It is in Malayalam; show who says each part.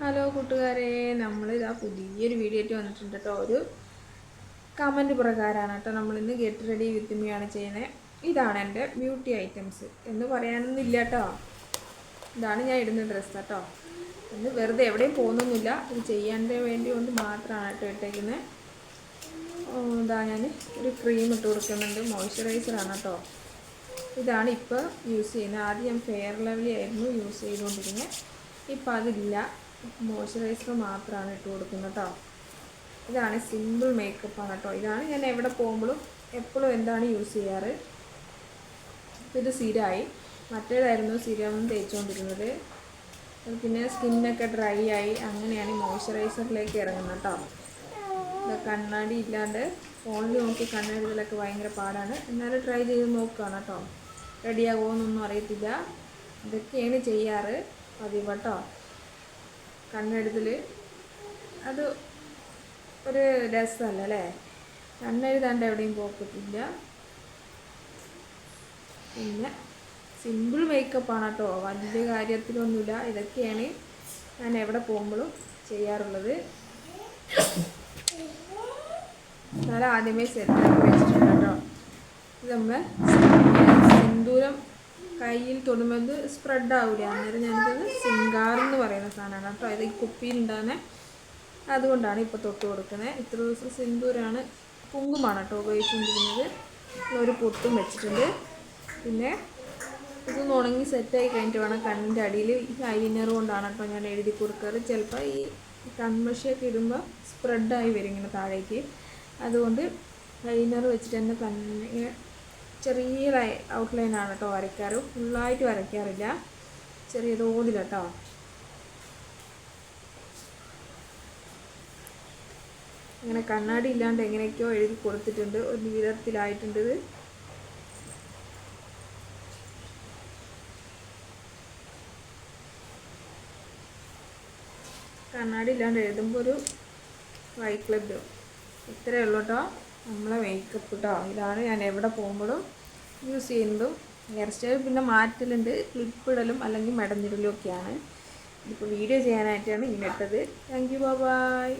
Speaker 1: ഹലോ കൂട്ടുകാരെ. നമ്മളിതാ പുതിയൊരു വീഡിയോ ആയിട്ട് വന്നിട്ടുണ്ട് കേട്ടോ ഒരു കമന്റ് പ്രകാരമാണ് കേട്ടോ നമ്മളിന്ന് ഗെറ്റ് റെഡി വിത്ത് മീ ആണ് ചെയ്യുന്നത് ഇതാണ് എന്റെ ബ്യൂട്ടി ഐറ്റംസ് എന്ന് പറയാനൊന്നുമില്ല കേട്ടോ ഇതാണ് ഞാൻ ഇടുന്ന ഡ്രസ്സ് കേട്ടോ ഇന്ന് വെറുതെ എവിടെയും പോകുന്നൊന്നുമില്ല. ഇത് ചെയ്യാന്റെ വേണ്ടി കൊണ്ട് മാത്രമാണ് കേട്ടോ ഇട്ടേക്കുന്നത് ഇതാ ഞാൻ ഒരു ക്രീം ഇട്ട് കൊടുക്കുന്നുണ്ട്. മോയ്സ്ചറൈസറാണ് കേട്ടോ ഇതാണ് ഇപ്പോൾ യൂസ് ചെയ്യുന്നത്. ആദ്യം ഞാൻ ഫെയർ ലെവലി ആയിരുന്നു യൂസ് ചെയ്തുകൊണ്ടിരുന്നത് ഇപ്പം അതില്ല. മോയ്സ്ചറൈസർ മാത്രമാണ് ഇട്ട് കൊടുക്കുന്നത് കേട്ടോ ഇതാണ് സിമ്പിൾ മേക്കപ്പാണ് കേട്ടോ ഇതാണ് ഞാൻ എവിടെ പോകുമ്പോഴും എപ്പോഴും എന്താണ് യൂസ് ചെയ്യാറ്? ഇത് സിരായി. മറ്റേതായിരുന്നു സ്ഥിരം തേച്ചുകൊണ്ടിരുന്നത്. പിന്നെ സ്കിന്നൊക്കെ ഡ്രൈ ആയി അങ്ങനെയാണ് മോയ്സ്ചറൈസറിലേക്ക് ഇറങ്ങുന്നത് കേട്ടോ കണ്ണാടി ഇല്ലാണ്ട് ഫോണിൽ നോക്കി കണ്ണാടികളൊക്കെ ഭയങ്കര പാടാണ്. എന്നാലും ട്രൈ ചെയ്ത് നോക്കുകയാണ് കേട്ടോ റെഡിയാകുമോ എന്നൊന്നും അറിയത്തില്ല. ഇതൊക്കെയാണ് ചെയ്യാറ് പതിവ് കേട്ടോ കണ്ണെഴുതൽ അത് ഒരു രസമല്ല അല്ലേ കണ്ണെഴുതാണ്ട് എവിടെയും പോക്കത്തില്ല പിന്നെ സിമ്പിൾ മേക്കപ്പാണ് കേട്ടോ വലിയ കാര്യത്തിലൊന്നുമില്ല. ഇതൊക്കെയാണ് ഞാൻ എവിടെ പോകുമ്പോഴും ചെയ്യാറുള്ളത്. നല്ല ആദ്യമേ ചെറുതായിട്ട് വെച്ചിട്ടുണ്ട് കേട്ടോ. ഇത് നമ്മൾ സിന്ദൂരം കയ്യിൽ തൊടുമ്പോൾ ഇത് സ്പ്രെഡ് ആവില്ല അന്നേരം ഞാനിത് സിംഗാർ എന്ന് പറയുന്ന സാധനമാണ് കേട്ടോ. ഇത് ഈ കുപ്പിയിലുണ്ടാകുന്ന അതുകൊണ്ടാണ് ഇപ്പോൾ തൊട്ട് കൊടുക്കുന്നത്. ഇത്ര ദിവസം സിന്ദൂരാണ് കുങ്കുമാണ് കേട്ടോ ഉപയോഗിച്ചുകൊണ്ടിരുന്നത്. ഒരു പൊട്ടും വെച്ചിട്ടുണ്ട്. പിന്നെ ഇത് ഉണങ്ങി സെറ്റായി കഴിഞ്ഞിട്ട് വേണം കണ്ണിന്റെ അടിയിൽ ഈ ഐലിനർ കൊണ്ടാണ് കേട്ടോ ഞാൻ എഴുതി കൊടുക്കാറ്. ചിലപ്പോൾ ഈ കൺമഷിയൊക്കെ ഇടുമ്പോൾ സ്പ്രെഡായി വരും ഇങ്ങനെ താഴേക്ക്. അതുകൊണ്ട് ഐലിനർ വെച്ചിട്ട് തന്നെ തന്നെ ചെറിയ ഔട്ട്ലൈനാണ് കേട്ടോ വരയ്ക്കാറ്. ഫുള്ളായിട്ട് വരയ്ക്കാറില്ല. ചെറിയ തോതിൽ കേട്ടോ അങ്ങനെ കണ്ണാടി ഇല്ലാണ്ട് എങ്ങനെയൊക്കെയോ എഴുതി കൊടുത്തിട്ടുണ്ട്. ഒരു വിധത്തിലായിട്ടുണ്ട് ഇത്. കണ്ണാടി ഇല്ലാണ്ട് എഴുതുമ്പോൾ ഒരു വൈറ്റ് ക്ലബ്. ഇത്രയേ ഉള്ളൂ കേട്ടോ നമ്മളെ മേക്കപ്പ് കേട്ടോ ഇതാണ് ഞാൻ എവിടെ പോകുമ്പോഴും യൂസ് ചെയ്യുന്നതും ഹെയർ സ്റ്റൈൽ പിന്നെ മാറ്റലുണ്ട് ക്ലിപ്പിടലും അല്ലെങ്കിൽ മെടഞ്ഞിടലും ഒക്കെയാണ്. ഇതിപ്പോൾ വീഡിയോ ചെയ്യാനായിട്ടാണ് ഇങ്ങനെ ഇട്ടത്. Thank you by